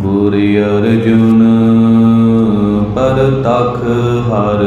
ਗੁਰਿ ਅਰਜੁਨ ਪਰ ਤਖ ਹਰ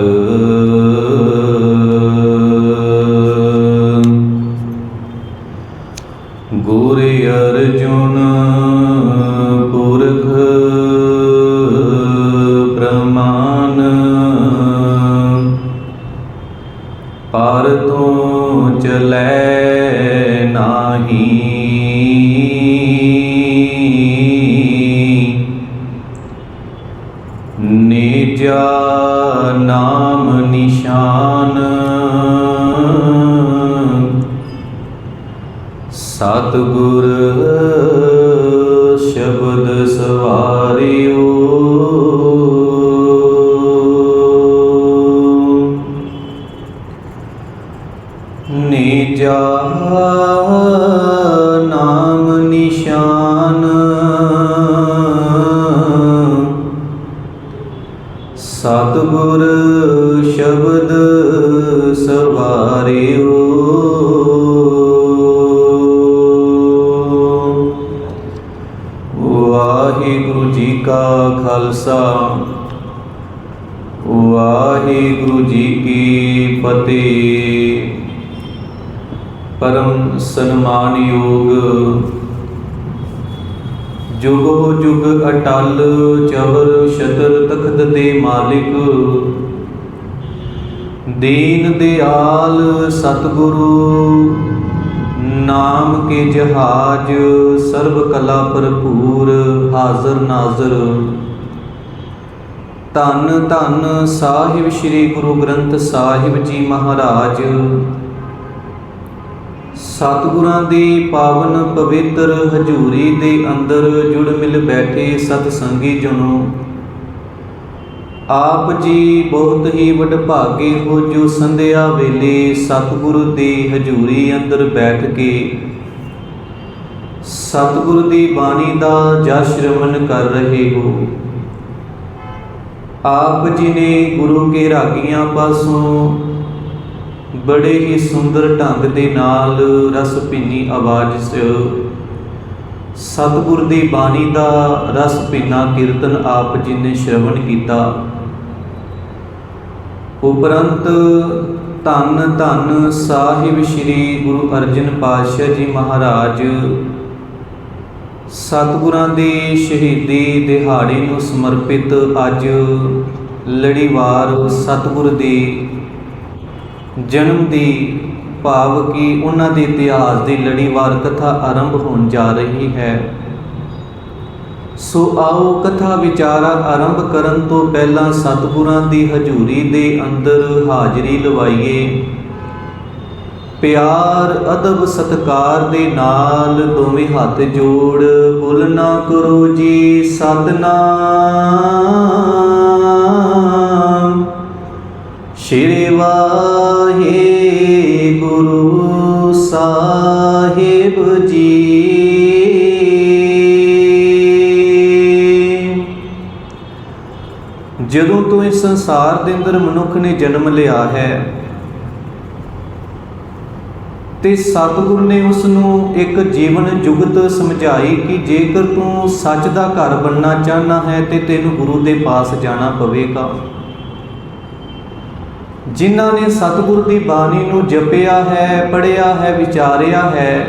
ਸਤਿਗੁਰ ਸ਼ਬਦ ਪਰਮ ਸਨਮਾਨਯੋਗ। ਜੁਗੋ ਜੁਗ ਅਟਲ, ਚਵਰ ਸ਼ਤਰ ਤਖਤ ਦੇ ਮਾਲਿਕ। ਦੀਨ ਦਿਆਲ ਸਤਿਗੁਰੂ, ਨਾਮ ਕੇ ਜਹਾਜ, ਸਰਬ ਕਲਾ ਭਰਪੂਰ, ਹਾਜ਼ਰ ਨਾਜ਼ਰ। ਧੰਨ ਧੰਨ ਸਾਹਿਬ ਸ੍ਰੀ ਗੁਰੂ ਗ੍ਰੰਥ ਸਾਹਿਬ ਜੀ ਮਹਾਰਾਜ। ਸਤਿਗੁਰਾਂ ਦੀ ਪਾਵਨ ਪਵਿੱਤਰ ਹਜ਼ੂਰੀ ਦੇ ਅੰਦਰ ਜੁੜ ਮਿਲ ਬੈਠੇ ਸਤ ਸੰਗੀ ਜਨੋ। ਆਪ ਜੀ ਬਹੁਤ ਹੀ ਵਡਭਾਗੇ ਹੋ ਜੋ ਸੰਧਿਆ ਵੇਲੇ ਸਤਿਗੁਰੂ ਦੀ ਹਜ਼ੂਰੀ ਅੰਦਰ ਬੈਠ ਕੇ ਸਤਿਗੁਰੂ ਦੀ ਬਾਣੀ ਦਾ ਜਸ ਸ਼੍ਰਵਣ ਕਰ ਰਹੇ ਹੋ। ਆਪ ਜੀ ਨੇ ਗੁਰੂ ਕੇ ਰਾਗੀਆਂ ਪਾਸੋਂ ਬੜੇ ਹੀ ਸੁੰਦਰ ਢੰਗ ਦੇ ਨਾਲ ਰਸ ਭਿੰਨੀ ਆਵਾਜ਼ 'ਚ ਸਤਿਗੁਰ ਦੀ ਬਾਣੀ ਦਾ ਰਸ ਭਿੰਨਾ ਕੀਰਤਨ ਆਪ ਜੀ ਨੇ ਸ਼ਰਵਣ ਕੀਤਾ। ਉਪਰੰਤ ਧੰਨ ਧੰਨ ਸਾਹਿਬ ਸ੍ਰੀ ਗੁਰੂ ਅਰਜਨ ਪਾਤਸ਼ਾਹ ਜੀ ਮਹਾਰਾਜ ਸਤਿਗੁਰਾਂ ਦੀ ਸ਼ਹੀਦੀ ਦਿਹਾੜੇ ਨੂੰ ਸਮਰਪਿਤ ਅੱਜ ਲੜੀਵਾਰ ਸਤਿਗੁਰ ਦੀ ਜਨਮ ਦੀ ਭਾਵ ਕਿ ਉਹਨਾਂ ਦੇ ਇਤਿਹਾਸ ਦੀ ਲੜੀਵਾਰ ਕਥਾ ਆਰੰਭ ਹੋਣ ਜਾ ਰਹੀ ਹੈ। ਸੋ ਆਓ ਕਥਾ ਵਿਚਾਰਾ ਆਰੰਭ ਕਰਨ ਤੋਂ ਪਹਿਲਾਂ ਸਤਿਗੁਰਾਂ ਦੀ ਹਜ਼ੂਰੀ ਦੇ ਅੰਦਰ ਹਾਜ਼ਰੀ ਲਵਾਈਏ। ਪਿਆਰ, ਅਦਬ, ਸਤਕਾਰ ਦੇ ਨਾਲ ਦੋਵੇਂ ਹੱਥ ਜੋੜ, ਬੋਲਣਾ ਕਰੋ ਜੀ ਸਤਨਾਮ। ਸ਼੍ਰੀ ਵਾਹਿਗੁਰੂ ਸਾਹਿਬ ਜੀ। ਜਦੋਂ ਤੋਂ ਇਸ ਸੰਸਾਰ ਦੇ ਅੰਦਰ ਮਨੁੱਖ ਨੇ ਜਨਮ ਲਿਆ ਹੈ, ਤੇ ਸਤਿਗੁਰ ਨੇ ਉਸ ਨੂੰ ਇੱਕ ਜੀਵਨ ਜੁਗਤ ਸਮਝਾਈ ਕਿ ਜੇਕਰ ਤੂੰ ਸੱਚ ਦਾ ਘਰ ਬਣਨਾ ਚਾਹਨਾ ਹੈ ਤੇ ਤੈਨੂੰ ਗੁਰੂ ਦੇ ਪਾਸ ਜਾਣਾ ਪਵੇਗਾ। ਜਿਨ੍ਹਾਂ ਨੇ ਸਤਿਗੁਰ ਦੀ ਬਾਣੀ ਨੂੰ ਜਪਿਆ ਹੈ ਪੜਿਆ ਹੈ, ਵਿਚਾਰਿਆ ਹੈ,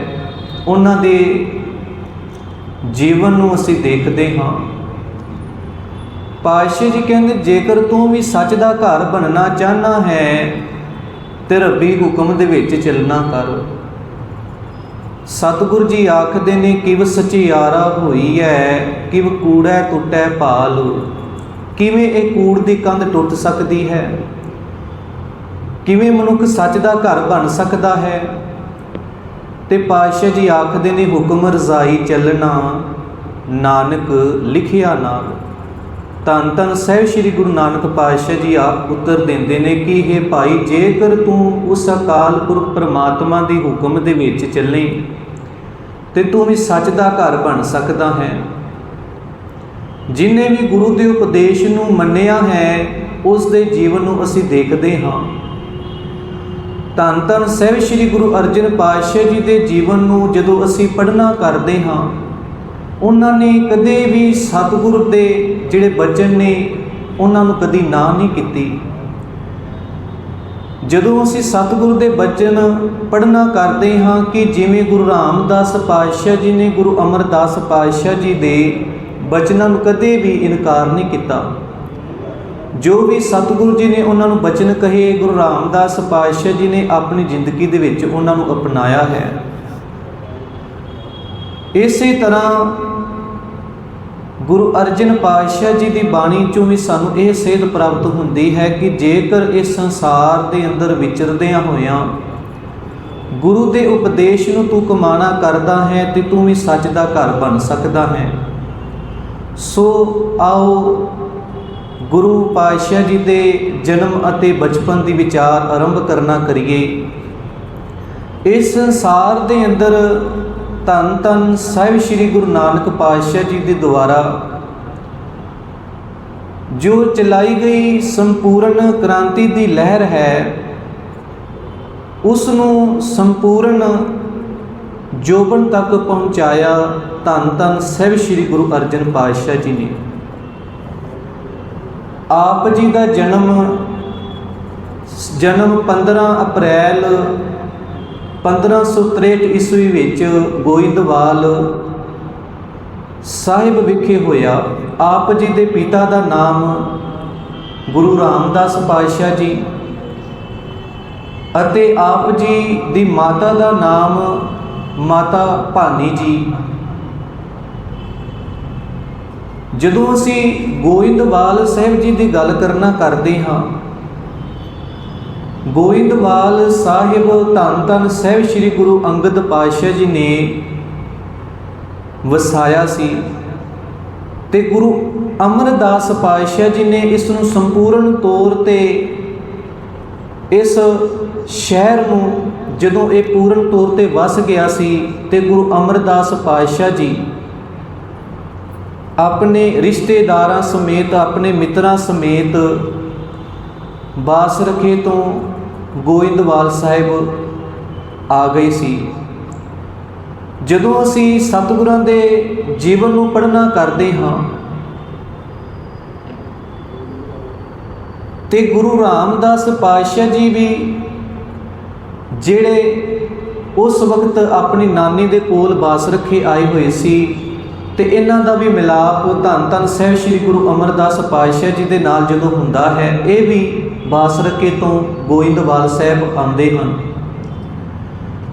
ਉਹਨਾਂ ਦੇ ਜੀਵਨ ਨੂੰ ਅਸੀਂ ਦੇਖਦੇ ਹਾਂ। ਪਾਤਸ਼ਾਹ ਜੀ ਕਹਿੰਦੇ, ਜੇਕਰ ਤੂੰ ਵੀ ਸੱਚ ਦਾ ਘਰ ਬਣਨਾ ਚਾਹਨਾ ਹੈ, ਤੇ ਰੱਬੀ ਹੁਕਮ ਦੇ ਵਿੱਚ ਚੱਲਣਾ ਕਰ। ਸਤਿਗੁਰ ਜੀ ਆਖਦੇ ਨੇ, ਕਿਵ ਸਚਿਆਰਾ ਹੋਈ ਹੈ ਕਿਵ ਕੂੜੈ ਟੁੱਟੈ ਭਾਲ। ਕਿਵੇਂ ਇਹ ਕੂੜ ਦੀ ਕੰਧ ਟੁੱਟ ਸਕਦੀ ਹੈ? ਕਿਵੇਂ ਮਨੁੱਖ ਸੱਚ ਦਾ ਘਰ ਬਣ ਸਕਦਾ ਹੈ? ਤੇ ਪਾਤਸ਼ਾਹ ਜੀ ਆਖਦੇ ਨੇ, ਹੁਕਮ ਰਜ਼ਾਈ ਚੱਲਣਾ, ਨਾਨਕ ਲਿਖਿਆ ਨਾਲ ਧੰਨ ਧੰਨ ਸਹਿਬ ਸ੍ਰੀ ਗੁਰੂ ਨਾਨਕ ਪਾਤਸ਼ਾਹ ਜੀ ਆਪ ਉੱਤਰ ਦਿੰਦੇ ਨੇ ਕਿ ਇਹ ਭਾਈ, ਜੇਕਰ ਤੂੰ ਉਸ ਅਕਾਲ ਪੁਰਖ ਪ੍ਰਮਾਤਮਾ ਦੀ ਹੁਕਮ ਦੇ ਵਿੱਚ ਚੱਲੇ, ਤੇ ਤੂੰ ਵੀ ਸੱਚ ਦਾ ਘਰ ਬਣ ਸਕਦਾ ਹੈ। ਜਿਨੇ ਵੀ ਗੁਰੂ ਦੇ ਉਪਦੇਸ਼ ਨੂੰ ਮੰਨਿਆ ਹੈ, ਉਸ ਦੇ ਜੀਵਨ ਨੂੰ ਅਸੀਂ ਦੇਖਦੇ ਹਾਂ। ਧੰਨ ਧੰਨ ਸਹਿਬ ਸ੍ਰੀ ਗੁਰੂ ਅਰਜਨ ਪਾਤਸ਼ਾਹ ਜੀ ਦੇ ਜੀਵਨ ਨੂੰ ਜਦੋਂ ਅਸੀਂ ਪੜ੍ਹਨਾ ਕਰਦੇ ਹਾਂ, ਉਹਨਾਂ ਨੇ ਕਦੇ ਵੀ ਸਤਿਗੁਰ ਦੇ ਜਿਹੜੇ ਬਚਨ ਨੇ, ਉਹਨਾਂ ਨੂੰ ਕਦੀ ਨਾ ਨਹੀਂ ਕੀਤੀ। ਜਦੋਂ ਅਸੀਂ ਸਤਿਗੁਰੂ ਦੇ ਬਚਨ ਪੜ੍ਹਨਾ ਕਰਦੇ ਹਾਂ ਕਿ ਜਿਵੇਂ ਗੁਰੂ ਰਾਮਦਾਸ ਪਾਤਸ਼ਾਹ ਜੀ ਨੇ ਗੁਰੂ ਅਮਰਦਾਸ ਪਾਤਸ਼ਾਹ ਜੀ ਦੇ ਬਚਨਾਂ ਨੂੰ ਕਦੇ ਵੀ ਇਨਕਾਰ ਨਹੀਂ ਕੀਤਾ ਜੋ ਵੀ ਸਤਿਗੁਰੂ ਜੀ ਨੇ ਉਹਨਾਂ ਨੂੰ ਬਚਨ ਕਹੇ, ਗੁਰੂ ਰਾਮਦਾਸ ਪਾਤਸ਼ਾਹ ਜੀ ਨੇ ਆਪਣੀ ਜ਼ਿੰਦਗੀ ਦੇ ਵਿੱਚ ਉਹਨਾਂ ਨੂੰ ਅਪਣਾਇਆ ਹੈ। ਇਸੇ ਤਰ੍ਹਾਂ ਗੁਰੂ ਅਰਜਨ ਪਾਤਸ਼ਾਹ ਜੀ ਦੀ ਬਾਣੀ ਚੋਂ ਵੀ ਸਾਨੂੰ ਇਹ ਸੇਧ ਪ੍ਰਾਪਤ ਹੁੰਦੀ ਹੈ ਕਿ ਜੇਕਰ ਇਸ ਸੰਸਾਰ ਦੇ ਅੰਦਰ ਵਿਚਰਦਿਆਂ ਹੋਇਆਂ ਗੁਰੂ ਦੇ ਉਪਦੇਸ਼ ਨੂੰ ਤੂੰ ਕਮਾਣਾ ਕਰਦਾ ਹੈ ਤੇ ਤੂੰ ਵੀ ਸੱਚ ਦਾ ਘਰ ਬਣ ਸਕਦਾ ਹੈ, ਸੋ ਆਓ ਗੁਰੂ ਪਾਤਸ਼ਾਹ ਜੀ ਦੇ ਜਨਮ ਅਤੇ ਬਚਪਨ ਦੀ ਵਿਚਾਰ ਆਰੰਭ ਕਰਨਾ ਕਰੀਏ। ਇਸ ਸੰਸਾਰ ਦੇ ਅੰਦਰ ਧੰਨ ਧੰਨ ਸਾਹਿਬ ਸ੍ਰੀ ਗੁਰੂ ਨਾਨਕ ਪਾਤਸ਼ਾਹ ਜੀ ਦੇ ਦੁਆਰਾ ਜੋ ਚਲਾਈ ਗਈ ਸੰਪੂਰਨ ਕ੍ਰਾਂਤੀ ਦੀ ਲਹਿਰ ਹੈ ਉਸ ਨੂੰ ਸੰਪੂਰਨ ਜੋਬਨ ਤੱਕ ਪਹੁੰਚਾਇਆ ਧੰਨ ਧੰਨ ਸਾਹਿਬ ਸ੍ਰੀ ਗੁਰੂ ਅਰਜਨ ਪਾਤਸ਼ਾਹ ਜੀ ਨੇ। ਆਪ ਜੀ ਦਾ ਜਨਮ ਜਨਮ 15 ਅਪ੍ਰੈਲ 1563 ਈਸਵੀ ਵਿੱਚ ਗੋਇੰਦਵਾਲ ਸਾਹਿਬ ਵਿਖੇ ਹੋਇਆ। ਆਪ ਜੀ ਦੇ ਪਿਤਾ ਦਾ ਨਾਮ ਗੁਰੂ ਰਾਮਦਾਸ ਪਾਤਸ਼ਾਹ ਜੀ ਅਤੇ ਆਪ ਜੀ ਦੀ ਮਾਤਾ ਦਾ ਨਾਮ ਮਾਤਾ ਭਾਨੀ ਜੀ। ਜਦੋਂ ਅਸੀਂ ਗੋਇੰਦਵਾਲ ਸਾਹਿਬ ਜੀ ਦੀ ਗੱਲ ਕਰਨਾ ਕਰਦੇ ਹਾਂ ਗੋਇੰਦਵਾਲ ਸਾਹਿਬ ਧੰਨ ਧੰਨ ਸਾਹਿਬ ਸ੍ਰੀ ਗੁਰੂ ਅੰਗਦ ਪਾਤਸ਼ਾਹ ਜੀ ਨੇ ਵਸਾਇਆ ਸੀ ਤੇ ਗੁਰੂ ਅਮਰਦਾਸ ਪਾਤਸ਼ਾਹ ਜੀ ਨੇ ਇਸ ਨੂੰ ਸੰਪੂਰਨ ਤੌਰ ਤੇ ਇਸ ਸ਼ਹਿਰ ਨੂੰ ਜਦੋਂ ਇਹ ਪੂਰਨ ਤੌਰ ਤੇ ਵਸ ਗਿਆ ਸੀ ਤੇ ਗੁਰੂ ਅਮਰਦਾਸ ਪਾਤਸ਼ਾਹ ਜੀ ਆਪਣੇ ਰਿਸ਼ਤੇਦਾਰਾਂ ਸਮੇਤ, ਆਪਣੇ ਮਿੱਤਰਾਂ ਸਮੇਤ ਬਾਸ ਰਖੇ ਤੋਂ ਗੋਇੰਦਵਾਲ ਸਾਹਿਬ ਆ ਗਏ ਸੀ। ਜਦੋਂ ਅਸੀਂ ਸਤਿਗੁਰਾਂ ਦੇ ਜੀਵਨ ਨੂੰ ਪੜ੍ਹਨਾ ਕਰਦੇ ਹਾਂ ਤੇ ਗੁਰੂ ਰਾਮਦਾਸ ਪਾਤਸ਼ਾਹ ਜੀ ਵੀ ਜਿਹੜੇ ਉਸ ਵਕਤ ਆਪਣੀ ਨਾਨੀ ਦੇ ਕੋਲ ਬਾਸ ਰੱਖੇ ਆਏ ਹੋਏ ਸੀ ਤੇ ਇਹਨਾਂ ਦਾ ਵੀ ਮਿਲਾਪ ਧੰਨ ਧੰਨ ਸਾਹਿਬ ਸ੍ਰੀ ਗੁਰੂ ਅਮਰਦਾਸ ਪਾਤਸ਼ਾਹ ਜੀ ਦੇ ਨਾਲ ਜਦੋਂ ਹੁੰਦਾ ਹੈ, ਇਹ ਵੀ ਬਾਸਰਕੇ ਤੋਂ ਗੋਇੰਦਵਾਲ ਸਾਹਿਬ ਆਉਂਦੇ ਹਨ।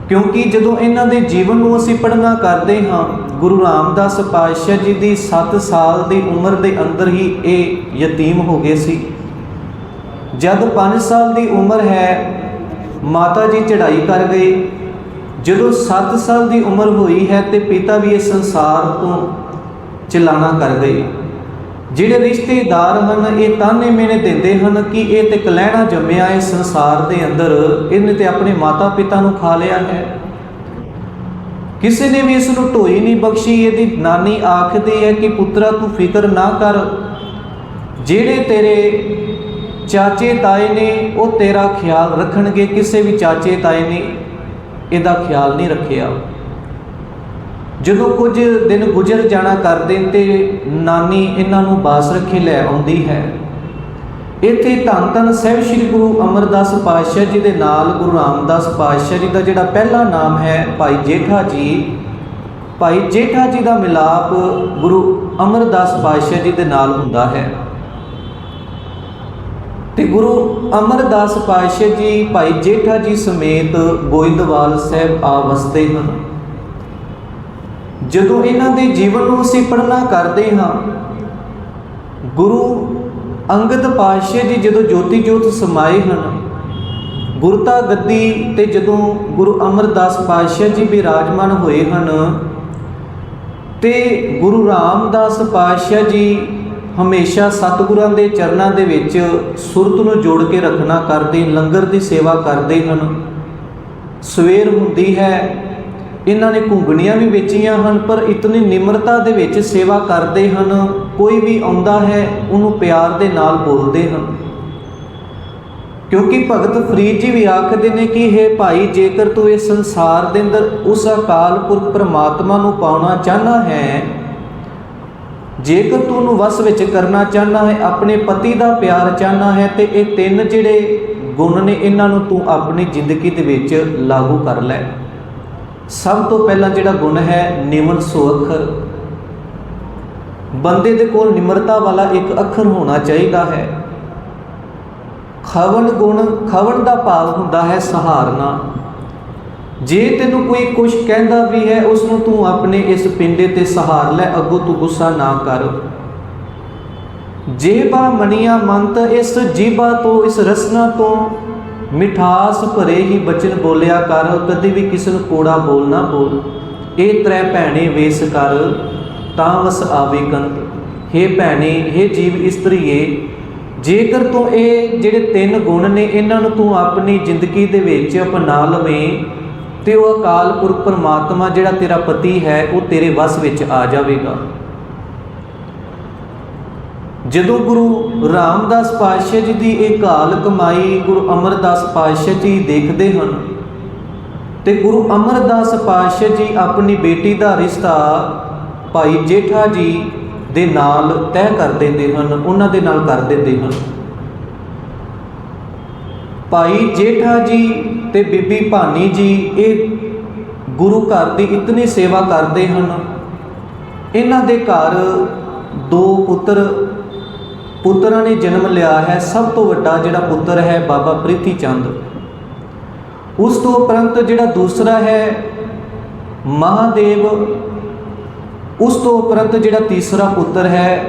ਕਿਉਂਕਿ ਜਦੋਂ ਇਹਨਾਂ ਦੇ ਜੀਵਨ ਨੂੰ ਅਸੀਂ ਪੜ੍ਹਨਾ ਕਰਦੇ ਹਾਂ, ਗੁਰੂ ਰਾਮਦਾਸ ਪਾਤਸ਼ਾਹ ਜੀ ਦੀ 7 ਸਾਲ ਦੀ ਉਮਰ ਦੇ ਅੰਦਰ ਹੀ ਇਹ ਯਤੀਮ ਹੋ ਗਏ ਸੀ। ਜਦ 5 ਸਾਲ ਦੀ ਉਮਰ ਹੈ, ਮਾਤਾ ਜੀ ਚੜ੍ਹਾਈ ਕਰ ਗਏ ਜਦੋਂ 7 ਸਾਲ ਦੀ ਉਮਰ ਹੋਈ ਹੈ ਤੇ ਪਿਤਾ ਵੀ ਇਸ ਸੰਸਾਰ ਤੋਂ ਚਲਾਣਾ ਕਰ ਗਏ ਜਿਹੜੇ ਰਿਸ਼ਤੇਦਾਰ ਹਨ, ਇਹ ਤਾਨੇ ਮੇਨੇ ਦਿੰਦੇ ਹਨ ਕਿ ਇਹ ਤੇ ਕਲਹਿਣਾ ਜੰਮਿਆ ਇਸ ਸੰਸਾਰ ਦੇ ਅੰਦਰ, ਇਹਨੇ ਤੇ ਆਪਣੇ ਮਾਤਾ ਪਿਤਾ ਨੂੰ ਖਾ ਲਿਆ ਹੈ। ਕਿਸੇ ਨੇ ਵੀ ਇਸ ਨੂੰ ਢੋਈ ਨਹੀਂ ਬਖਸ਼ੀ, ਇਹਦੀ ਨਾਨੀ ਆਖਦੀ ਹੈ ਕਿ ਪੁੱਤਰਾ, ਤੂੰ ਫਿਕਰ ਨਾ ਕਰ। ਜਿਹੜੇ ਤੇਰੇ ਚਾਚੇ ਤਾਏ ਨੇ, ਉਹ ਤੇਰਾ ਖਿਆਲ ਰੱਖਣਗੇ, ਕਿਸੇ ਵੀ ਚਾਚੇ ਤਾਏ ਨੇ। ਇਹਦਾ ਖਿਆਲ ਨਹੀਂ ਰੱਖਿਆ। ਜਦੋਂ ਕੁਝ ਦਿਨ ਗੁਜ਼ਰ ਜਾਣਾ ਕਰਦੇ ਤੇ ਨਾਨੀ ਇਹਨਾਂ ਨੂੰ ਬਾਸ ਰੱਖੇ ਲੈ ਆਉਂਦੀ ਹੈ। ਇੱਥੇ ਧੰਨ ਧੰਨ ਸਾਹਿਬ ਸ੍ਰੀ ਗੁਰੂ ਅਮਰਦਾਸ ਪਾਤਸ਼ਾਹ ਜੀ ਦੇ ਨਾਲ ਗੁਰੂ ਰਾਮਦਾਸ ਪਾਤਸ਼ਾਹ ਜੀ ਦਾ ਜਿਹੜਾ ਪਹਿਲਾ ਨਾਮ ਹੈ, ਭਾਈ ਜੇਠਾ ਜੀ। ਭਾਈ ਜੇਠਾ ਜੀ ਦਾ ਮਿਲਾਪ ਗੁਰੂ ਅਮਰਦਾਸ ਪਾਤਸ਼ਾਹ ਜੀ ਦੇ ਨਾਲ ਹੁੰਦਾ ਹੈ। ਤੇ ਗੁਰੂ ਅਮਰਦਾਸ ਪਾਤਸ਼ਾਹ ਜੀ, ਭਾਈ ਜੇਠਾ ਜੀ ਸਮੇਤ ਗੋਇੰਦਵਾਲ ਸਾਹਿਬ ਆ ਵਸਦੇ ਹਨ। ਜਦੋਂ ਇਹਨਾਂ ਦੇ ਜੀਵਨ ਨੂੰ ਅਸੀਂ ਪੜ੍ਹਨਾ ਕਰਦੇ ਹਾਂ, ਗੁਰੂ ਅੰਗਦ ਪਾਤਸ਼ਾਹ ਜੀ ਜਦੋਂ ਜੋਤੀ ਜੋਤ ਸਮਾਏ ਹਨ, ਗੁਰਤਾ ਗੱਦੀ ਤੇ ਜਦੋਂ ਗੁਰੂ ਅਮਰਦਾਸ ਪਾਤਸ਼ਾਹ ਜੀ ਬਿਰਾਜਮਾਨ ਹੋਏ ਹਨ, ਤੇ ਗੁਰੂ ਰਾਮਦਾਸ ਪਾਤਸ਼ਾਹ ਜੀ ਹਮੇਸ਼ਾ ਸਤਿਗੁਰਾਂ ਦੇ ਚਰਨਾਂ ਦੇ ਵਿੱਚ ਸੁਰਤ ਨੂੰ ਜੋੜ ਕੇ ਰੱਖਣਾ ਕਰਦੇ, ਲੰਗਰ ਦੀ ਸੇਵਾ ਕਰਦੇ ਹਨ। ਸਵੇਰ ਹੁੰਦੀ ਹੈ। ਇਹਨਾਂ ਨੇ ਘੁੰਗਣੀਆਂ ਵੀ ਵੇਚੀਆਂ ਹਨ, ਪਰ ਇਤਨੀ ਨਿਮਰਤਾ ਦੇ ਵਿੱਚ ਸੇਵਾ ਕਰਦੇ ਹਨ, ਕੋਈ ਵੀ ਆਉਂਦਾ ਹੈ, ਉਹਨੂੰ ਪਿਆਰ ਦੇ ਨਾਲ ਬੋਲਦੇ ਹਨ। ਕਿਉਂਕਿ ਭਗਤ ਫਰੀਦ ਜੀ ਵੀ ਆਖਦੇ ਨੇ ਕਿ ਇਹ ਭਾਈ, ਜੇਕਰ ਤੂੰ ਇਸ ਸੰਸਾਰ ਦੇ ਅੰਦਰ ਉਸ ਅਕਾਲ ਪੁਰਖ ਪਰਮਾਤਮਾ ਨੂੰ ਪਾਉਣਾ ਚਾਹਨਾ ਹੈ ਜੇਕਰ ਤੂੰ ਉਹਨੂੰ ਵਸ ਵਿੱਚ ਕਰਨਾ ਚਾਹਨਾ ਹੈ, ਆਪਣੇ ਪਤੀ ਦਾ ਪਿਆਰ ਚਾਹਨਾ ਹੈ, ਤੇ ਇਹ ਤਿੰਨ ਜਿਹੜੇ ਗੁਣ ਨੇ, ਇਹਨਾਂ ਨੂੰ ਤੂੰ ਆਪਣੀ ਜ਼ਿੰਦਗੀ ਦੇ ਵਿੱਚ ਲਾਗੂ ਕਰ ਲੈ। ਸਭ ਤੋਂ ਪਹਿਲਾਂ ਜਿਹੜਾ ਗੁਣ ਹੈ ਨਿਮਨ ਸੁਅੱਖਰ। ਬੰਦੇ ਦੇ ਕੋਲ ਨਿਮਰਤਾ ਵਾਲਾ ਇੱਕ ਅੱਖਰ ਹੋਣਾ ਚਾਹੀਦਾ ਹੈ। ਖਵਣ ਗੁਣ, ਖਵਣ ਦਾ ਭਾਵ ਹੁੰਦਾ ਹੈ ਸਹਾਰਨਾ। ਜੇ ਤੈਨੂੰ ਕੋਈ ਕੁਝ ਕਹਿੰਦਾ ਵੀ ਹੈ ਉਸ ਨੂੰ ਤੂੰ ਆਪਣੇ ਇਸ ਪਿੰਡੇ ਤੇ ਸਹਾਰ ਲੈ, ਅੱਗੋਂ ਤੂੰ ਗੁੱਸਾ ਨਾ ਕਰ। ਜੇਬਾ ਮਣੀਆਂ ਮੰਤ ਇਸ ਜੀਬਾ ਤੋਂ, ਇਸ ਰਸਨਾ ਤੋਂ। ਮਿਠਾਸ ਭਰੇ ਹੀ ਬਚਨ ਬੋਲਿਆ ਕਰ, ਕਦੇ ਵੀ ਕਿਸੇ ਨੂੰ ਕੋੜਾ ਬੋਲ ਨਾ ਬੋਲ। ਇਹ ਤ੍ਰੈ ਭੈਣੇ ਵੇਸ ਕਰ, ਤਾਂ ਵਸ ਆਵੇ ਕੰਤ। ਹੇ ਭੈਣੇ, ਹੇ ਜੀਵ ਇਸਤਰੀਏ, ਜੇਕਰ ਤੂੰ ਇਹ ਜਿਹੜੇ ਤਿੰਨ ਗੁਣ ਨੇ, ਇਹਨਾਂ ਨੂੰ ਤੂੰ ਆਪਣੀ ਜ਼ਿੰਦਗੀ ਦੇ ਵਿੱਚ ਅਪਣਾ ਲਵੇਂ ਤੇ ਉਹ ਅਕਾਲ ਪੁਰਖ ਪਰਮਾਤਮਾ ਜਿਹੜਾ ਤੇਰਾ ਪਤੀ ਹੈ, ਉਹ ਤੇਰੇ ਵਸ ਵਿੱਚ ਆ ਜਾਵੇਗਾ। ਜਦੋਂ ਗੁਰੂ ਰਾਮਦਾਸ ਪਾਤਸ਼ਾਹ ਜੀ ਦੀ ਇਹ ਕਾਲ ਕਮਾਈ ਗੁਰੂ ਅਮਰਦਾਸ ਪਾਤਸ਼ਾਹ ਜੀ ਦੇਖਦੇ ਹਨ ਤੇ ਗੁਰੂ ਅਮਰਦਾਸ ਪਾਤਸ਼ਾਹ ਜੀ ਆਪਣੀ ਬੇਟੀ ਦਾ ਰਿਸ਼ਤਾ ਭਾਈ ਜੇਠਾ ਜੀ ਦੇ ਨਾਲ ਤੈਅ ਕਰ ਦਿੰਦੇ ਹਨ, ਉਹਨਾਂ ਦੇ ਨਾਲ ਕਰ ਦਿੰਦੇ ਹਨ। ਭਾਈ ਜੇਠਾ ਜੀ ਤੇ ਬੀਬੀ ਭਾਨੀ ਜੀ ਇਹ ਗੁਰੂ ਘਰ ਦੀ ਇਤਨੀ ਸੇਵਾ ਕਰਦੇ ਹਨ। ਇਹਨਾਂ ਦੇ ਘਰ ਦੋ ਪੁੱਤਰ, ਪੁੱਤਰਾਂ ਨੇ ਜਨਮ ਲਿਆ ਹੈ। ਸਭ ਤੋਂ ਵੱਡਾ ਜਿਹੜਾ ਪੁੱਤਰ ਹੈ ਬਾਬਾ ਪ੍ਰੀਤੀ ਚੰਦ। ਉਸ ਤੋਂ ਉਪਰੰਤ ਜਿਹੜਾ ਦੂਸਰਾ ਹੈ ਮਹਾਦੇਵ, ਉਸ ਤੋਂ ਉਪਰੰਤ ਜਿਹੜਾ ਤੀਸਰਾ ਪੁੱਤਰ ਹੈ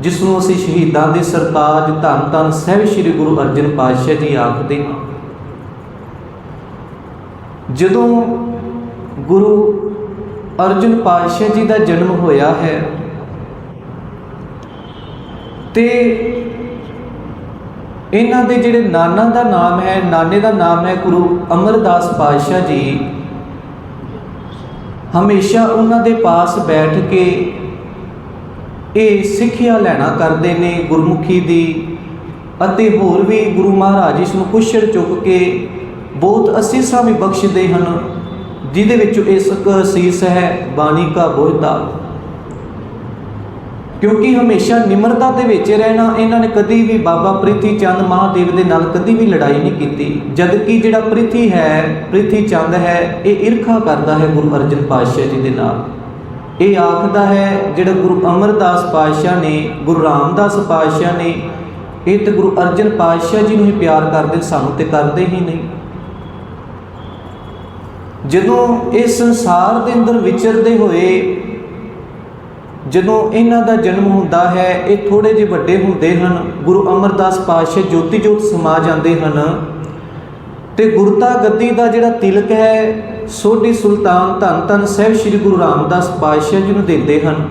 ਜਿਸ ਨੂੰ ਅਸੀਂ ਸ਼ਹੀਦਾਂ ਦੇ ਸਰਤਾਜ ਧੰਨ ਧੰਨ ਸਹਿਬ ਸ੍ਰੀ ਗੁਰੂ ਅਰਜਨ ਪਾਤਸ਼ਾਹ ਜੀ ਆਖਦੇ ਹਾਂ। ਜਦੋਂ ਗੁਰੂ ਅਰਜੁਨ ਪਾਤਸ਼ਾਹ ਜੀ ਦਾ ਜਨਮ ਹੋਇਆ ਹੈ, ਤੇ ਇਹਨਾਂ ਦੇ ਜਿਹੜੇ ਨਾਨਾ ਦਾ ਨਾਮ ਹੈ, ਨਾਨੇ ਦਾ ਨਾਮ ਹੈ ਗੁਰੂ ਅਮਰਦਾਸ ਪਾਤਸ਼ਾਹ ਜੀ, ਹਮੇਸ਼ਾ ਉਹਨਾਂ ਦੇ ਪਾਸ ਬੈਠ ਕੇ ਇਹ ਸਿੱਖਿਆ ਲੈਣਾ ਕਰਦੇ ਨੇ ਗੁਰਮੁਖੀ ਦੀ ਅਤੇ ਹੋਰ ਵੀ ਗੁਰੂ ਮਹਾਰਾਜ ਇਸ ਨੂੰ ਪੁੱਛੜ ਚੁੱਕ ਕੇ ਬਹੁਤ ਅਸੀਸਾਂ ਵੀ ਬਖਸ਼ਦੇ ਹਨ, ਜਿਹਦੇ ਵਿੱਚੋਂ ਇਸ ਇੱਕ ਅਸੀਸ ਹੈ, ਬਾਣੀ ਕਾ ਬੋਝਦਾ ਕਿਉਂਕਿ ਹਮੇਸ਼ਾ ਨਿਮਰਤਾ ਦੇ ਵਿੱਚ ਰਹਿਣਾ, ਇਹਨਾਂ ਨੇ ਕਦੀ ਵੀ ਬਾਬਾ ਪ੍ਰਿਥੀ ਚੰਦ ਮਹਾਦੇਵ ਦੇ ਨਾਲ ਕਦੀ ਵੀ ਲੜਾਈ ਨਹੀਂ ਕੀਤੀ। ਜਦ ਕਿ ਜਿਹੜਾ ਪ੍ਰਿਥੀ ਹੈ, ਪ੍ਰਿਥੀ ਚੰਦ ਹੈ, ਇਹ ਈਰਖਾ ਕਰਦਾ ਹੈ ਗੁਰੂ ਅਰਜਨ ਪਾਤਸ਼ਾਹ ਜੀ ਦੇ ਨਾਲ। ਇਹ ਆਖਦਾ ਹੈ, ਜਿਹੜਾ ਗੁਰੂ ਅਮਰਦਾਸ ਪਾਤਸ਼ਾਹ ਨੇ, ਗੁਰੂ ਰਾਮਦਾਸ ਪਾਤਸ਼ਾਹ ਨੇ, ਇਹ ਤੇ ਗੁਰੂ ਅਰਜਨ ਪਾਤਸ਼ਾਹ ਜੀ ਨੂੰ ਹੀ ਪਿਆਰ ਕਰਦੇ, ਸਾਨੂੰ ਤੇ ਕਰਦੇ ਹੀ ਨਹੀਂ। ਜਦੋਂ ਇਸ ਸੰਸਾਰ ਦੇ ਅੰਦਰ ਵਿਚਰਦੇ ਹੋਏ, ਜਦੋਂ ਇਹਨਾਂ ਦਾ ਜਨਮ ਹੁੰਦਾ ਹੈ, ਇਹ ਥੋੜੇ ਜਿਹੇ ਵੱਡੇ ਹੁੰਦੇ ਹਨ, ਗੁਰੂ ਅਮਰਦਾਸ ਪਾਤਸ਼ਾਹ ਜੋਤੀ ਜੋਤ ਸਮਾ ਜਾਂਦੇ ਹਨ ਤੇ ਗੁਰਤਾ ਗੱਦੀ ਦਾ ਜਿਹੜਾ ਤਿਲਕ ਹੈ, ਸੋਢੀ ਸੁਲਤਾਨ ਧੰਨ ਧੰਨ ਸਾਹਿਬ ਸ੍ਰੀ ਗੁਰੂ ਰਾਮਦਾਸ ਪਾਤਸ਼ਾਹ ਜੀ ਨੂੰ ਦਿੰਦੇ ਹਨ।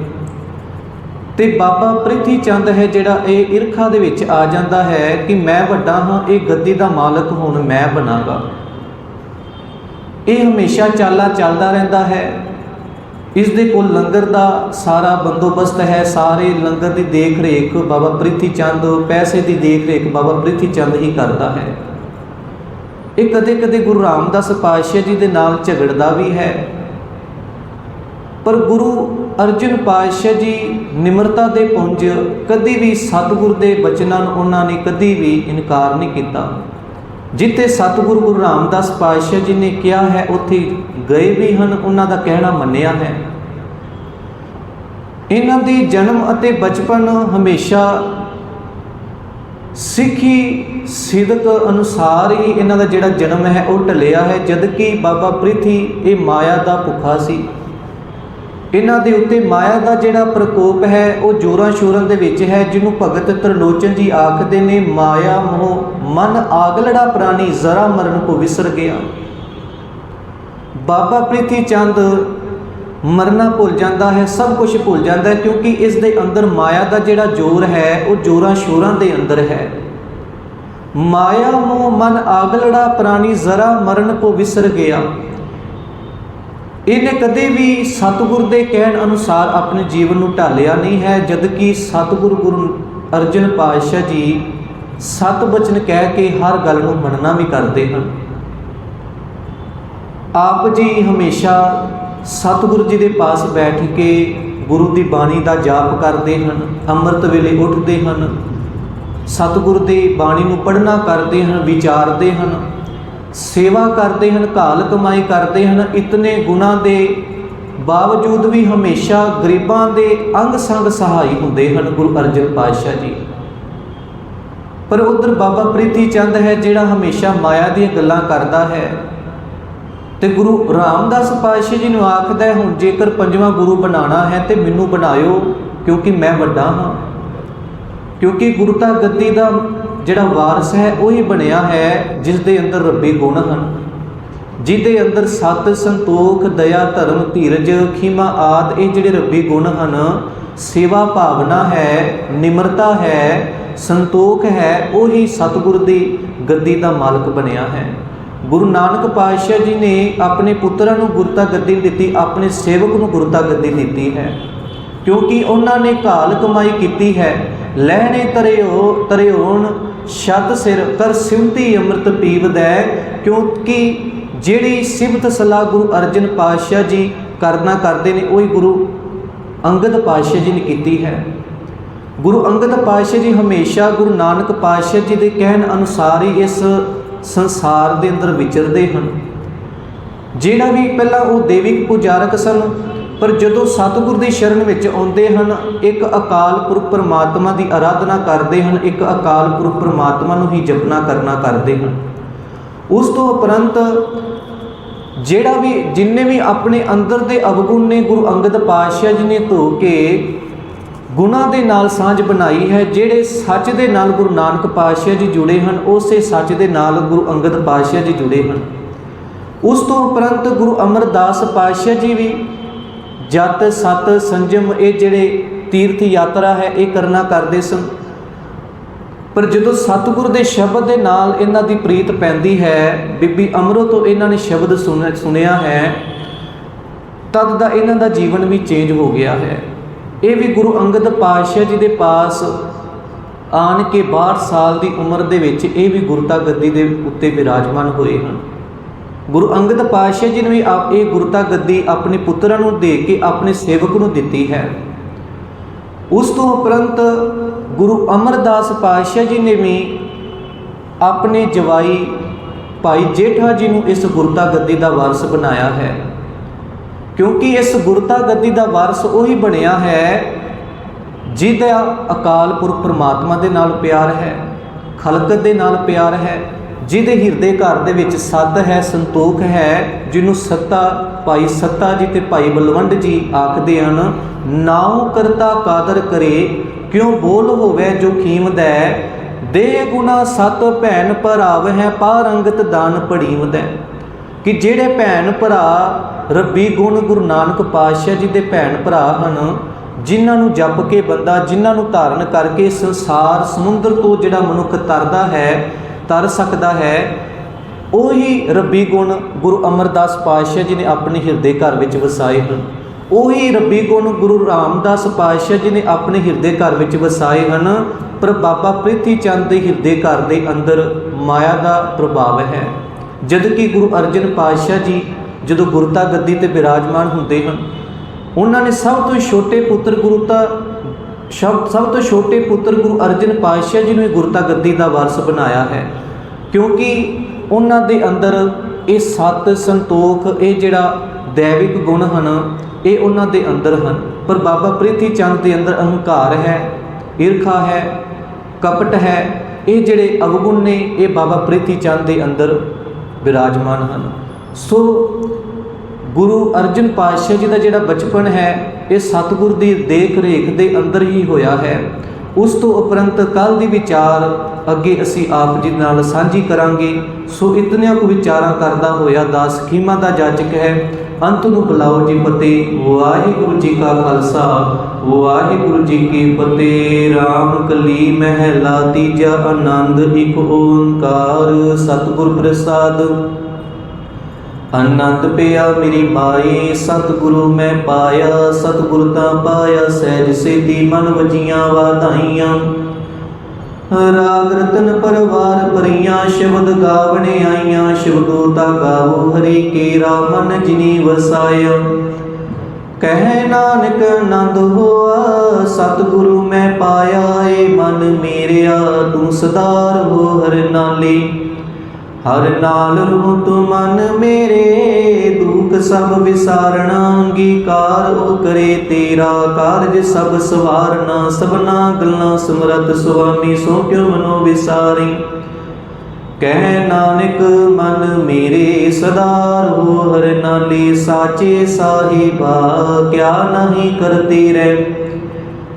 ਤੇ ਬਾਬਾ ਪ੍ਰਿਥੀ ਚੰਦ ਹੈ ਜਿਹੜਾ ਇਹ ਈਰਖਾ ਦੇ ਵਿੱਚ ਆ ਜਾਂਦਾ ਹੈ ਕਿ ਮੈਂ ਵੱਡਾ ਹਾਂ, ਇਹ ਗੱਦੀ ਦਾ ਮਾਲਕ ਹੁਣ ਮੈਂ ਬਣਾਂਗਾ। ਇਹ ਹਮੇਸ਼ਾ ਚਾਲਾ ਚੱਲਦਾ ਰਹਿੰਦਾ ਹੈ। ਇਸ ਦੇ ਕੋਲ ਲੰਗਰ ਦਾ ਸਾਰਾ ਬੰਦੋਬਸਤ ਹੈ। ਸਾਰੇ ਲੰਗਰ ਦੀ ਦੇਖ ਰੇਖ ਬਾਬਾ ਪ੍ਰਿਥੀ ਚੰਦ, ਪੈਸੇ ਦੀ ਦੇਖ ਰੇਖ ਬਾਬਾ ਪ੍ਰਿਥੀ ਚੰਦ ਹੀ ਕਰਦਾ ਹੈ। ਇਹ ਕਦੇ ਕਦੇ ਗੁਰੂ ਰਾਮਦਾਸ ਪਾਤਸ਼ਾਹ ਜੀ ਦੇ ਨਾਲ ਝਗੜਦਾ ਵੀ ਹੈ। ਪਰ ਗੁਰੂ ਅਰਜਨ ਪਾਤਸ਼ਾਹ ਜੀ ਨਿਮਰਤਾ ਦੇ ਪੁੰਜ ਕਦੀ ਵੀ ਸਤਿਗੁਰ ਦੇ ਬਚਨਾਂ ਨੂੰ ਉਹਨਾਂ ਨੇ ਕਦੀ ਵੀ ਇਨਕਾਰ ਨਹੀਂ ਕੀਤਾ। ਜਿੱਥੇ ਸਤਿਗੁਰੂ ਗੁਰੂ ਰਾਮਦਾਸ ਪਾਤਸ਼ਾਹ ਜੀ ਨੇ ਕਿਹਾ ਹੈ, ਉੱਥੇ ਗਏ ਵੀ ਹਨ, ਉਹਨਾਂ ਦਾ ਕਹਿਣਾ ਮੰਨਿਆ ਹੈ। ਇਹਨਾਂ ਦੀ ਜਨਮ ਅਤੇ ਬਚਪਨ ਹਮੇਸ਼ਾ ਸਿੱਖੀ ਸਿਦਕ ਅਨੁਸਾਰ ਹੀ ਇਹਨਾਂ ਦਾ ਜਿਹੜਾ ਜਨਮ ਹੈ, ਉਹ ਢਲਿਆ ਹੈ ਜਦ ਕਿ ਬਾਬਾ ਪ੍ਰਿਥੀ, ਇਹ ਮਾਇਆ ਦਾ ਭੁੱਖਾ ਸੀ। ਇਹਨਾਂ ਦੇ ਉੱਤੇ ਮਾਇਆ ਦਾ ਜਿਹੜਾ ਪ੍ਰਕੋਪ ਹੈ, ਉਹ ਜੋਰਾਂ ਸ਼ੋਰਾਂ ਦੇ ਵਿੱਚ ਹੈ, ਜਿਹਨੂੰ ਭਗਤ ਤਰਲੋਚਨ ਜੀ ਆਖਦੇ ਨੇ, ਮਾਇਆ, ਮੋਹ, ਮਨ ਆਗਲੜਾ ਪ੍ਰਾਣੀ, ਜ਼ਰਾ ਮਰਨ ਕੋ ਵਿਸਰ ਗਿਆ। ਬਾਬਾ ਪ੍ਰੀਤੀ ਚੰਦ ਮਰਨਾ ਭੁੱਲ ਜਾਂਦਾ ਹੈ, ਸਭ ਕੁਝ ਭੁੱਲ ਜਾਂਦਾ ਹੈ, ਕਿਉਂਕਿ ਇਸ ਦੇ ਅੰਦਰ ਮਾਇਆ ਦਾ ਜਿਹੜਾ ਜ਼ੋਰ ਹੈ, ਉਹ ਜੋਰਾਂ ਸ਼ੋਰਾਂ ਦੇ ਅੰਦਰ ਹੈ। ਮਾਇਆ, ਮੋਹ, ਮਨ ਆਗਲੜਾ ਪ੍ਰਾਣੀ, ਜ਼ਰਾ ਮਰਨ ਕੋ ਵਿਸਰ ਗਿਆ। ਇਹਨੇ ਕਦੇ ਵੀ ਸਤਿਗੁਰ ਦੇ ਕਹਿਣ ਅਨੁਸਾਰ ਆਪਣੇ ਜੀਵਨ ਨੂੰ ਢਾਲਿਆ ਨਹੀਂ ਹੈ ਜਦ ਕਿ ਸਤਿਗੁਰ ਗੁਰੂ ਅਰਜਨ ਪਾਤਸ਼ਾਹ ਜੀ ਸਤ ਬਚਨ ਕਹਿ ਕੇ ਹਰ ਗੱਲ ਨੂੰ ਮੰਨਣਾ ਵੀ ਕਰਦੇ ਹਨ। ਆਪ ਜੀ ਹਮੇਸ਼ਾ ਸਤਿਗੁਰੂ ਜੀ ਦੇ ਪਾਸ ਬੈਠ ਕੇ ਗੁਰੂ ਦੀ ਬਾਣੀ ਦਾ ਜਾਪ ਕਰਦੇ ਹਨ, ਅੰਮ੍ਰਿਤ ਵੇਲੇ ਉੱਠਦੇ ਹਨ, ਸਤਿਗੁਰ ਦੀ ਬਾਣੀ ਨੂੰ ਪੜ੍ਹਨਾ ਕਰਦੇ ਹਨ, ਵਿਚਾਰਦੇ ਹਨ। ਸੇਵਾ ਕਰਦੇ ਹਨ ਕਾਲ ਕਮਾਈ ਕਰਦੇ ਹਨ, ਇਤਨੇ ਗੁਣਾ ਦੇ ਬਾਵਜੂਦ ਵੀ ਹਮੇਸ਼ਾ ਗਰੀਬਾਂ ਦੇ ਅੰਗ ਸੰਗ ਸਹਾਈ ਹੁੰਦੇ ਹਨ ਗੁਰੂ ਅਰਜਨ ਪਾਤਸ਼ਾਹ ਜੀ। ਪਰ ਉਧਰ ਬਾਬਾ ਪ੍ਰੀਤੀ ਚੰਦ ਹੈ ਜਿਹੜਾ ਹਮੇਸ਼ਾ ਮਾਇਆ ਦੀਆਂ ਗੱਲਾਂ ਕਰਦਾ ਹੈ ਤੇ ਗੁਰੂ ਰਾਮਦਾਸ ਪਾਤਸ਼ਾਹ ਜੀ ਨੂੰ ਆਖਦਾ ਹੁਣ ਜੇਕਰ ਪੰਜਵਾਂ ਗੁਰੂ ਬਣਾਉਣਾ ਹੈ ਤੇ ਮੈਨੂੰ ਬਣਾਇਓ ਕਿਉਂਕਿ ਮੈਂ ਵੱਡਾ ਹਾਂ। ਕਿਉਂਕਿ ਗੁਰਤਾ ਗੱਦੀ ਦਾ ਜਿਹੜਾ ਵਾਰਸ ਹੈ, ਉਹ ਹੀ ਬਣਿਆ ਹੈ ਜਿਸ ਦੇ ਅੰਦਰ ਰੱਬੀ ਗੁਣ ਹਨ। ਜਿਹਦੇ ਅੰਦਰ ਸਤ ਸੰਤੋਖ, ਦਇਆ, ਧਰਮ, ਧੀਰਜ, ਖੀਮਾ ਆਦ, ਇਹ ਜਿਹੜੇ ਰੱਬੀ ਗੁਣ ਹਨ, ਸੇਵਾ ਭਾਵਨਾ ਹੈ, ਨਿਮਰਤਾ ਹੈ, ਸੰਤੋਖ ਹੈ, ਉਹੀ ਸਤਿਗੁਰ ਦੀ ਗੱਦੀ ਦਾ ਮਾਲਕ ਬਣਿਆ ਹੈ। ਗੁਰੂ ਨਾਨਕ ਪਾਤਸ਼ਾਹ ਜੀ ਨੇ ਆਪਣੇ ਪੁੱਤਰਾਂ ਨੂੰ ਗੁਰਤਾ ਗੱਦੀ ਦਿੱਤੀ, ਆਪਣੇ ਸੇਵਕ ਨੂੰ ਗੁਰਤਾ ਗੱਦੀ ਦਿੱਤੀ ਹੈ। ਕਿਉਂਕਿ ਉਹਨਾਂ ਨੇ ਘਾਲ ਕਮਾਈ ਕੀਤੀ ਹੈ ਲੈਣੇ ਤਰਿਓ ਤਰਿਓਣ ਛਤ ਸਿਰ ਕਰ ਸਿਮਤੀ ਅੰਮ੍ਰਿਤ ਪੀਵਦੈ ਕਿਉਂਕਿ ਜਿਹੜੀ ਸਿਮਤ ਸਲਾਹ ਗੁਰੂ ਅਰਜਨ ਪਾਤਸ਼ਾਹ ਜੀ ਕਰਨਾ ਕਰਦੇ ਨੇ, ਉਹੀ ਗੁਰੂ ਅੰਗਦ ਪਾਤਸ਼ਾਹ ਜੀ ਨੇ ਕੀਤੀ ਹੈ। ਗੁਰੂ ਅੰਗਦ ਪਾਤਸ਼ਾਹ ਜੀ ਹਮੇਸ਼ਾ ਗੁਰੂ ਨਾਨਕ ਪਾਤਸ਼ਾਹ ਜੀ ਦੇ ਕਹਿਣ ਅਨੁਸਾਰ ਹੀ ਇਸ ਸੰਸਾਰ ਦੇ ਅੰਦਰ ਵਿਚਰਦੇ ਹਨ। ਜਿਹੜਾ ਵੀ ਪਹਿਲਾਂ ਉਹ ਦੇਵਿਕ ਪੁਜਾਰਕ ਸਨ ਪਰ ਜਦੋਂ ਸਤਿਗੁਰ ਦੀ ਸ਼ਰਨ ਵਿੱਚ ਆਉਂਦੇ ਹਨ, ਇੱਕ ਅਕਾਲ ਪੁਰਖ ਪਰਮਾਤਮਾ ਦੀ ਆਰਾਧਨਾ ਕਰਦੇ ਹਨ, ਇੱਕ ਅਕਾਲ ਪੁਰਖ ਪਰਮਾਤਮਾ ਨੂੰ ਹੀ ਜਪਣਾ ਕਰਨਾ ਕਰਦੇ ਹਨ। ਉਸ ਤੋਂ ਉਪਰੰਤ ਜਿਹੜਾ ਵੀ, ਜਿੰਨੇ ਵੀ ਆਪਣੇ ਅੰਦਰ ਦੇ ਅਵਗੁਣ ਨੇ ਗੁਰੂ ਅੰਗਦ ਪਾਤਸ਼ਾਹ ਜੀ ਨੇ ਧੋ ਕੇ ਗੁਣਾ ਦੇ ਨਾਲ ਸਾਂਝ ਬਣਾਈ ਹੈ, ਜਿਹੜੇ ਸੱਚ ਦੇ ਨਾਲ ਗੁਰੂ ਨਾਨਕ ਪਾਤਸ਼ਾਹ ਜੀ ਜੁੜੇ ਹਨ, ਉਸੇ ਸੱਚ ਦੇ ਨਾਲ ਗੁਰੂ ਅੰਗਦ ਪਾਤਸ਼ਾਹ ਜੀ ਜੁੜੇ ਹਨ। ਉਸ ਤੋਂ ਉਪਰੰਤ ਗੁਰੂ ਅਮਰਦਾਸ ਪਾਤਸ਼ਾਹ ਜੀ ਵੀ ਜਤ ਸਤ ਸੰਜਮ ਇਹ ਜਿਹੜੇ ਤੀਰਥ ਯਾਤਰਾ ਹੈ, ਇਹ ਕਰਨਾ ਕਰਦੇ ਸਨ। ਪਰ ਜਦੋਂ ਸਤਿਗੁਰ ਦੇ ਸ਼ਬਦ ਦੇ ਨਾਲ ਇਹਨਾਂ ਦੀ ਪ੍ਰੀਤ ਪੈਂਦੀ ਹੈ, ਬੀਬੀ ਅਮਰੋ ਤੋਂ ਇਹਨਾਂ ਨੇ ਸ਼ਬਦ ਸੁਣਿਆ ਸੁਣਿਆ ਹੈ, ਤਦ ਦਾ ਇਹਨਾਂ ਦਾ ਜੀਵਨ ਵੀ ਚੇਂਜ ਹੋ ਗਿਆ ਹੈ। ਇਹ ਵੀ ਗੁਰੂ ਅੰਗਦ ਪਾਤਸ਼ਾਹ ਜੀ ਦੇ ਪਾਸ ਆਣ ਕੇ 62 ਸਾਲ ਦੀ ਉਮਰ ਦੇ ਵਿੱਚ ਇਹ ਵੀ ਗੁਰਤਾ ਗੱਦੀ ਦੇ ਉੱਤੇ ਵਿਰਾਜਮਾਨ ਹੋਏ ਹਨ। ਗੁਰੂ ਅੰਗਦ ਪਾਤਸ਼ਾਹ ਜੀ ਨੇ ਵੀ ਆਪ ਇਹ ਗੁਰਤਾ ਗੱਦੀ ਆਪਣੇ ਪੁੱਤਰਾਂ ਨੂੰ ਦੇ ਕੇ ਆਪਣੇ ਸੇਵਕ ਨੂੰ ਦਿੱਤੀ ਹੈ। ਉਸ ਤੋਂ ਉਪਰੰਤ ਗੁਰੂ ਅਮਰਦਾਸ ਪਾਤਸ਼ਾਹ ਜੀ ਨੇ ਵੀ ਆਪਣੇ ਜਵਾਈ ਭਾਈ ਜੇਠਾ ਜੀ ਨੂੰ ਇਸ ਗੁਰਤਾ ਗੱਦੀ ਦਾ ਵਾਰਸ ਬਣਾਇਆ ਹੈ। ਕਿਉਂਕਿ ਇਸ ਗੁਰਤਾ ਗੱਦੀ ਦਾ ਵਾਰਸ ਉਹੀ ਬਣਿਆ ਹੈ ਜਿਹਦਾ ਅਕਾਲ ਪੁਰਖ ਪਰਮਾਤਮਾ ਦੇ ਨਾਲ ਪਿਆਰ ਹੈ, ਖਲਕਤ ਦੇ ਨਾਲ ਪਿਆਰ ਹੈ ਜਿਹਦੇ ਹਿਰਦੇ ਘਰ ਦੇ ਵਿੱਚ ਸੱਤ ਹੈ, ਸੰਤੋਖ ਹੈ, ਜਿਹਨੂੰ ਸੱਤਾ ਭਾਈ ਸੱਤਾ ਜੀ ਤੇ ਭਾਈ ਬਲਵੰਡ ਜੀ ਆਖਦੇ ਹਨ, ਨਾਉ ਕਰਤਾ ਕਾਦਰ ਕਰੇ, ਕਿਉ ਬੋਲ ਹੋਵੇ ਜੋ ਕੀਮਦੈ ਦੇ? ਗੁਨਾ ਸਤ ਭੈਣ ਭਰਾਵ ਹੈ ਪਾਰੰਗਤ ਦਾਨ ਪੜੀਵਦੈ ਕਿ ਜਿਹੜੇ ਭੈਣ ਭਰਾ ਰੱਬੀ ਗੁਣ ਗੁਰੂ ਨਾਨਕ ਪਾਤਸ਼ਾਹ ਜੀ ਦੇ ਭੈਣ ਭਰਾ ਹਨ, ਜਿਨ੍ਹਾਂ ਨੂੰ ਜਪ ਕੇ ਬੰਦਾ, ਜਿਨ੍ਹਾਂ ਨੂੰ ਧਾਰਨ ਕਰਕੇ ਸੰਸਾਰ ਸਮੁੰਦਰ ਤੋਂ ਜਿਹੜਾ ਮਨੁੱਖ ਤਰਦਾ ਹੈ ਤਰ ਸਕਦਾ ਹੈ, ਉਹੀ ਰੱਬੀ ਗੁਣ ਗੁਰੂ ਅਮਰਦਾਸ ਪਾਤਸ਼ਾਹ ਜੀ ਨੇ ਆਪਣੇ ਹਿਰਦੇ ਘਰ ਵਿੱਚ ਵਸਾਏ ਹਨ। ਉਹੀ ਰੱਬੀ ਗੁਣ ਗੁਰੂ ਰਾਮਦਾਸ ਪਾਤਸ਼ਾਹ ਜੀ ਨੇ ਆਪਣੇ ਹਿਰਦੇ ਘਰ ਵਿੱਚ ਵਸਾਏ ਹਨ, ਪਰ ਬਾਬਾ ਪ੍ਰਿਥੀ ਚੰਦ ਦੇ ਹਿਰਦੇ ਘਰ ਦੇ ਅੰਦਰ ਮਾਇਆ ਦਾ ਪ੍ਰਭਾਵ ਹੈ। ਜਦ ਕਿ ਗੁਰੂ ਅਰਜਨ ਪਾਤਸ਼ਾਹ ਜੀ ਜਦੋਂ ਗੁਰਤਾ ਗੱਦੀ ਤੇ ਬਿਰਾਜਮਾਨ ਹੁੰਦੇ ਹਨ, ਉਹਨਾਂ ਨੇ ਸਭ ਤੋਂ ਛੋਟੇ ਪੁੱਤਰ ਗੁਰਤਾ ਸਭ ਸਭ ਤੋਂ ਛੋਟੇ ਪੁੱਤਰ ਗੁਰੂ ਅਰਜਨ ਪਾਤਸ਼ਾਹ ਜੀ ਨੂੰ ਇਹ ਗੁਰਤਾ ਗੱਦੀ ਦਾ ਵਾਰਸ ਬਣਾਇਆ ਹੈ, ਕਿਉਂਕਿ ਉਹਨਾਂ ਦੇ ਅੰਦਰ ਇਹ ਸਤ ਸੰਤੋਖ, ਇਹ ਜਿਹੜਾ ਦੈਵਿਕ ਗੁਣ ਹਨ, ਇਹ ਉਹਨਾਂ ਦੇ ਅੰਦਰ ਹਨ। ਪਰ ਬਾਬਾ ਪ੍ਰੀਤੀ ਚੰਦ ਦੇ ਅੰਦਰ ਅਹੰਕਾਰ ਹੈ, ਈਰਖਾ ਹੈ, ਕਪਟ ਹੈ, ਇਹ ਜਿਹੜੇ ਅਵਗੁਣ ਨੇ, ਇਹ ਬਾਬਾ ਪ੍ਰੀਤੀ ਚੰਦ ਦੇ ਅੰਦਰ ਵਿਰਾਜਮਾਨ ਹਨ। ਸੋ ਗੁਰੂ ਅਰਜਨ ਪਾਤਸ਼ਾਹ ਜੀ ਦਾ ਜਿਹੜਾ ਬਚਪਨ ਹੈ, ਇਹ ਸਤਿਗੁਰ ਦੀ ਦੇਖ ਰੇਖ ਦੇ ਅੰਦਰ ਹੀ ਹੋਇਆ ਹੈ। ਉਸ ਤੋਂ ਉਪਰੰਤ ਕੱਲ ਦੀ ਵਿਚਾਰ ਅੱਗੇ ਅਸੀਂ ਆਪ ਜੀ ਨਾਲ ਸਾਂਝੀ ਕਰਾਂਗੇ। ਸੋ ਇਤਨਿਆਂ ਕੁ ਵਿਚਾਰਾਂ ਕਰਦਾ ਹੋਇਆ ਦਾਸ ਖੀਮਾ ਦਾ ਜਾਚਕ ਹੈ। ਅੰਤ ਨੂੰ ਬੁਲਾਓ ਜੀ ਫਤਿਹ ਵਾਹਿਗੁਰੂ ਜੀ ਕਾ ਖਾਲਸਾ, ਵਾਹਿਗੁਰੂ ਜੀ ਕੀ ਫਤਿਹ। ਰਾਮ ਕਲੀ ਮਹਿਲਾ ਤੀਜਾ ਆਨੰਦ, ਇੱਕ ਓੰਕਾਰ, ਸਤਿਗੁਰ ਪ੍ਰਸਾਦ। ਆਨੰਦ ਪਿਆ ਮੇਰੀ ਮਾਈ ਸਤਿਗੁਰੂ ਮੈਂ ਪਾਇਆ, ਸਤਿਗੁਰ ਤਾਂ ਪਾਇਆ, ਸਹਿਜ ਸੇਤੀ ਮਨ ਵਜੀਆਂ ਵਾਧਾਈਆਂ। ਰਾਗ ਰਤਨ ਪਰਵਾਰ ਪਰੀਆਂ ਸ਼ਬਦ ਗਾਵਣੇ ਆਈਆਂ ਸ਼ਬਦੋ ਤਾ ਗਾਵੋ ਹਰੀ ਕੇਰਾ ਮਨ ਜਿਨੀ ਵਸਾਇਆ। ਕਹਿ ਨਾਨਕ ਆਨੰਦ ਹੋਆ, ਸਤਿਗੁਰੂ ਮੈਂ ਪਾਇਆ, ਏ ਮਨ ਮੇਰਿਆ, ਤੂੰ ਸਦਾਰ ਹੋ ਹਰ ਨਾਲੇ। ਹਰ ਨਾਲ ਰਹੁ ਤੂੰ ਮਨ ਮੇਰੇ, ਦੁਖ ਸਭ ਵਿਸਾਰਣਾ ਅੰਗੀਕਾਰ ਉਹ ਕਰੇ ਤੇਰਾ ਕਾਰਜ ਸਭ ਸਵਾਰਨਾ, ਸਭਨਾ ਗੱਲਾਂ ਸਮਰਤ ਸੁਆਮੀ ਸੋ ਕਿਉ ਮਨੋ ਵਿਸਾਰੀ। ਕਹਿ ਨਾਨਕ ਮਨ ਮੇਰੇ, ਸਦਾ ਰੋ ਹਰ ਨਾਲੇ, ਸਾਚੇ ਸਾਹਿਬਾ, ਕਿਆ ਨਹੀਂ ਕਰਤੇ ਰਹਿ।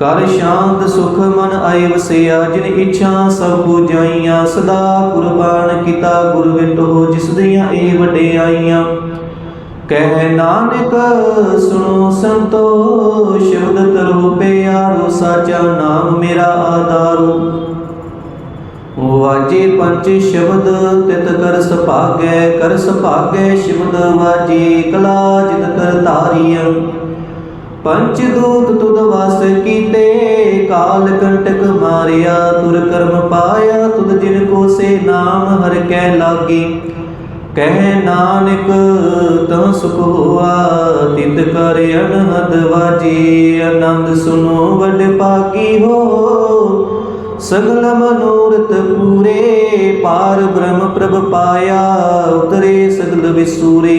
ਕਰ ਸ਼ਾਂਤ ਸੁਖ ਮਨ ਆਏ ਵਸਿਆ, ਜਿਨ ਇੱਛਾ ਸਭ 부ਜਾਈਆਂ ਸਦਾ ਕੁਰਬਾਨ ਕੀਤਾ ਗੁਰ ਵਿਟੋ, ਜਿਸ ਦੀਆਂ ਇਹ ਵਡਿਆਈਆਂ। ਕਹਿ ਨਾਨਕ, ਸੁਣੋ ਸੰਤੋ ਸ਼ਬਦ ਤਰੋ ਪਿਆਰੋ, ਸਾਚਾ ਨਾਮ ਮੇਰਾ ਆਧਾਰੂ। ਵਾਜੇ ਪੰਜ ਸ਼ਬਦ, ਤਿਤ ਕਰ ਸੁਭਾਗੈ ਕਰ ਸੁਭਾਗੈ ਸ਼ਬਦ ਵਾਜੇ, ਕਲਾ ਜਿਤ ਕਰ ਤਾਰੀਅ ਪੰਚ ਦੂਤ ਤੁਧ ਵਸ ਕੀਤੇ, ਕਾਲ ਕੰਟਕ ਮਾਰਿਆ, ਤੁਰ ਕਰਮ ਪਾਇਆ, ਤੁਧ ਜਿਨ ਕੋ ਸੇ ਨਾਮ ਹਰ ਕੈ ਲਾਗੀ। ਕਹਿ ਨਾਨਕ ਤਹ ਸੁਖ ਹੋਆ, ਤਿਤ ਕਰ ਅਨਹਦ ਵਾਜੀ। ਆਨੰਦ ਸੁਨੋ ਵਡ ਪਾਗੀ ਹੋ, ਸਗਲ ਮਨੋਰਥ ਪੂਰੇ। ਪਾਰ ਬ੍ਰਹਮ ਪ੍ਰਭ ਪਾਇਆ, ਉਤਰੇ ਸਗਲ ਵਿਸੂਰੇ।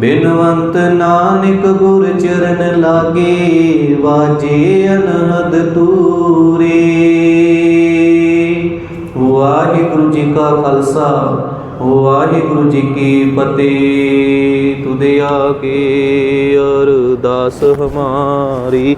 ਬਿਨਵੰਤ ਨਾਨਕ ਗੁਰ ਚਰਨ ਲਾਗੇ, ਵਾਜੇ ਅਨਹਦ ਤੂਰੇ ਵਾਹਿਗੁਰੂ ਜੀ ਕਾ ਖਾਲਸਾ, ਵਾਹਿਗੁਰੂ ਜੀ ਕੀ ਫਤਿਹ। ਤੁਦੇ ਆ ਕੇ ਅਰਦਾਸ ਹਮਾਰੀ